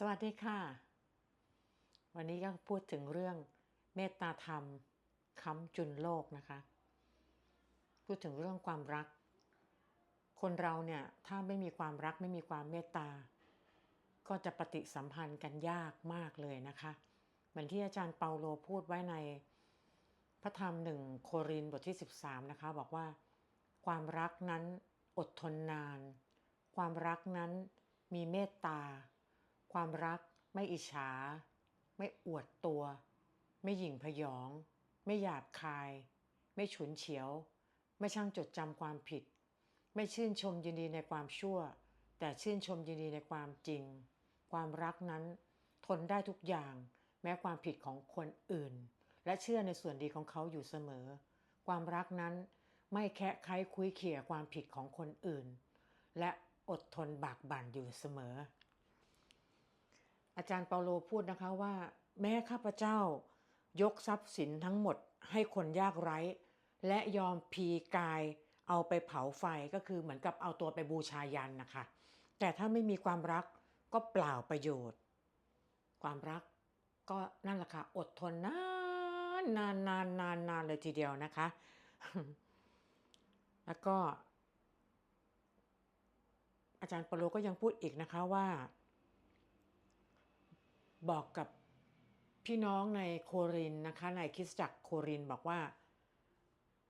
สวัสดีค่ะ วันนี้ก็พูดถึงเรื่องเมตตาธรรมค้ำจุนโลกนะคะ พูดถึงเรื่องความรัก คนเราเนี่ยถ้าไม่มีความรักไม่มีความเมตตา ก็จะปฏิสัมพันธ์กันยากมากเลยนะคะเหมือนที่อาจารย์เปาโลพูดไว้ในพระธรรมหนึ่งโครินบทที่ 13 นะคะ บอกว่า ความรักนั้นอดทนนาน ความรักนั้นมีเมตตา ความรักไม่อิจฉา ไม่อวดตัว ไม่หยิ่งพยอง ไม่หยาบคาย ไม่ฉุนเฉียว ไม่ช่างจดจำความผิด ไม่ชื่นชมยินดีในความชั่ว แต่ชื่นชมยินดีในความจริง ความรักนั้น ทนได้ทุกอย่าง แม้ความผิดของคนอื่น และเชื่อในส่วนดีของเขาอยู่เสมอ ความรักนั้นไม่แคะไขคุยเขี่ยความผิดของคนอื่น และอดทนบากบั่นอยู่เสมอ อาจารย์เปาโลพูดนะคะว่า แม้ข้าพเจ้ายกทรัพย์สินทั้งหมดให้คนยากไร้ และยอมพีกายเอาไปเผาไฟก็คือเหมือนกับเอาตัวไปบูชายันนะคะ แต่ถ้าไม่มีความรักก็เปล่าประโยชน์ ความรักก็นั่นแหละค่ะอดทนนานนานนานนานนานเลยทีเดียวนะคะ แล้วก็ อาจารย์เปาโลก็ยังพูดอีกนะคะว่า บอกกับพี่น้องในโครินนะคะในคริสตจักรโครินบอกว่า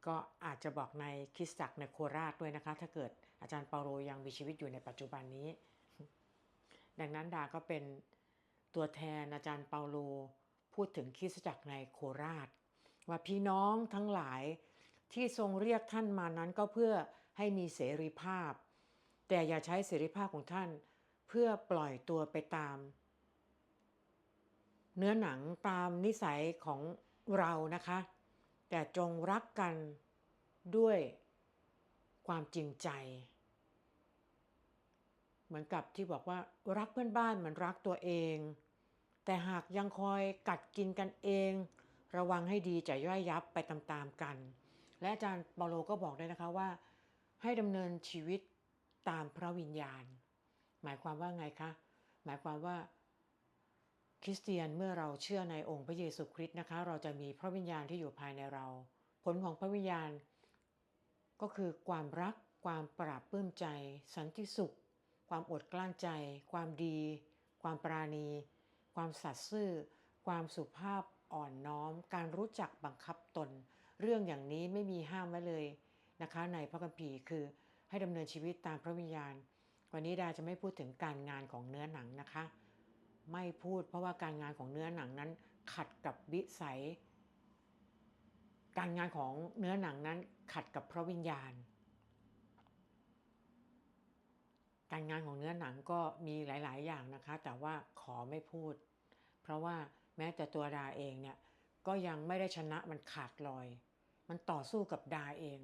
ก็อาจจะบอกในคริสตจักรในโคราชด้วยนะคะ ถ้าเกิดอาจารย์เปาโลยังมีชีวิตอยู่ในปัจจุบันนี้ ดังนั้นดาก็เป็นตัวแทนอาจารย์เปาโลพูดถึงคริสตจักรในโคราช ว่าพี่น้องทั้งหลายที่ทรงเรียกท่านมานั้นก็เพื่อให้มีเสรีภาพ แต่อย่าใช้เสรีภาพของท่าน เพื่อปล่อยตัวไปตาม เนื้อหนังตามนิสัยของเรานะคะ แต่จงรักกันด้วยความจริงใจ เหมือนกับที่บอกว่ารักเพื่อนบ้านเหมือนรักตัวเอง แต่หากยังคอยกัดกินกันเอง ระวังให้ดีจะย่อยยับไปตามๆกัน และอาจารย์เปาโลก็บอกด้วยนะคะว่า ให้ดำเนินชีวิตตามพระวิญญาณ หมายความว่าไงคะ หมายความว่า คริสเตียนเมื่อเราเชื่อในองค์พระเยซูคริสต์นะคะ เราจะมีพระวิญญาณที่อยู่ภายในเรา ผลของพระวิญญาณ ก็คือความรัก ความปราบปลื้มใจ สันติสุข ความอดกลั้นใจ ความดี ความปราณี ความสัตย์ซื่อ ความสุภาพอ่อนน้อม การรู้จักบังคับตน เรื่องอย่างนี้ไม่มีห้ามไว้เลยนะคะ ในพระคัมภีร์คือให้ดำเนินชีวิตตามพระวิญญาณ วันนี้ดาจะไม่พูดถึงการงานของเนื้อหนังนะคะ ไม่พูดเพราะว่าการงานของเนื้อหนังนั้น ขัดกับวิสัย การงานของเนื้อหนังนั้น ขัดกับพระวิญญาณ การงานของเนื้อหนังก็มีหลาย ๆ อย่างนะคะ แต่ว่าขอไม่พูด เพราะว่าแม้แต่ตัวดาเองเนี่ยก็ยังไม่ได้ชนะมันขาดลอย มันต่อสู้กับดาเอง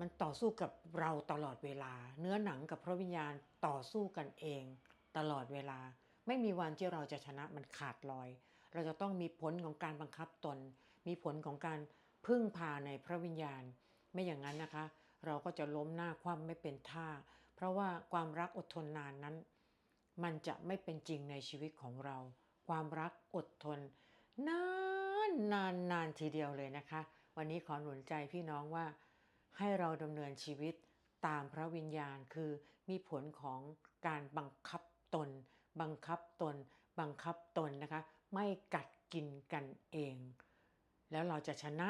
มันต่อสู้กับเราตลอดเวลา เนื้อหนังกับพระวิญญาณต่อสู้กันเอง ตลอดเวลา ไม่มีวันที่เราจะชนะมันขาดลอย เราจะต้องมีผลของการบังคับตน มีผลของการพึ่งพาในพระวิญญาณ ไม่อย่างนั้นนะคะ เราก็จะล้มหน้าคว่ำไม่เป็นท่า เพราะว่าความรักอดทนนานนั้น มันจะไม่เป็นจริงในชีวิตของเรา ความรักอดทน นานนานนานทีเดียวเลยนะคะ วันนี้ขอหนุนใจพี่น้องว่า ให้เราดำเนินชีวิตตามพระวิญญาณคือมีผลของการบังคับตน บังคับตน บังคับตนนะคะ ไม่กัดกินกันเอง แล้วเราจะชนะ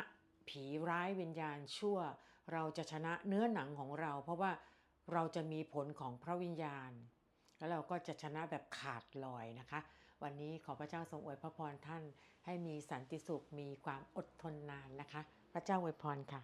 ผีร้ายวิญญาณชั่ว เราจะชนะเนื้อหนังของเรา เพราะว่าเราจะมีผลของพระวิญญาณ แล้วเราก็จะชนะแบบขาดลอยนะคะ วันนี้ขอพระเจ้าทรงอวยพระพรท่าน ให้มีสันติสุขมีความอดทนนานนะคะ พระเจ้าอวยพรค่ะ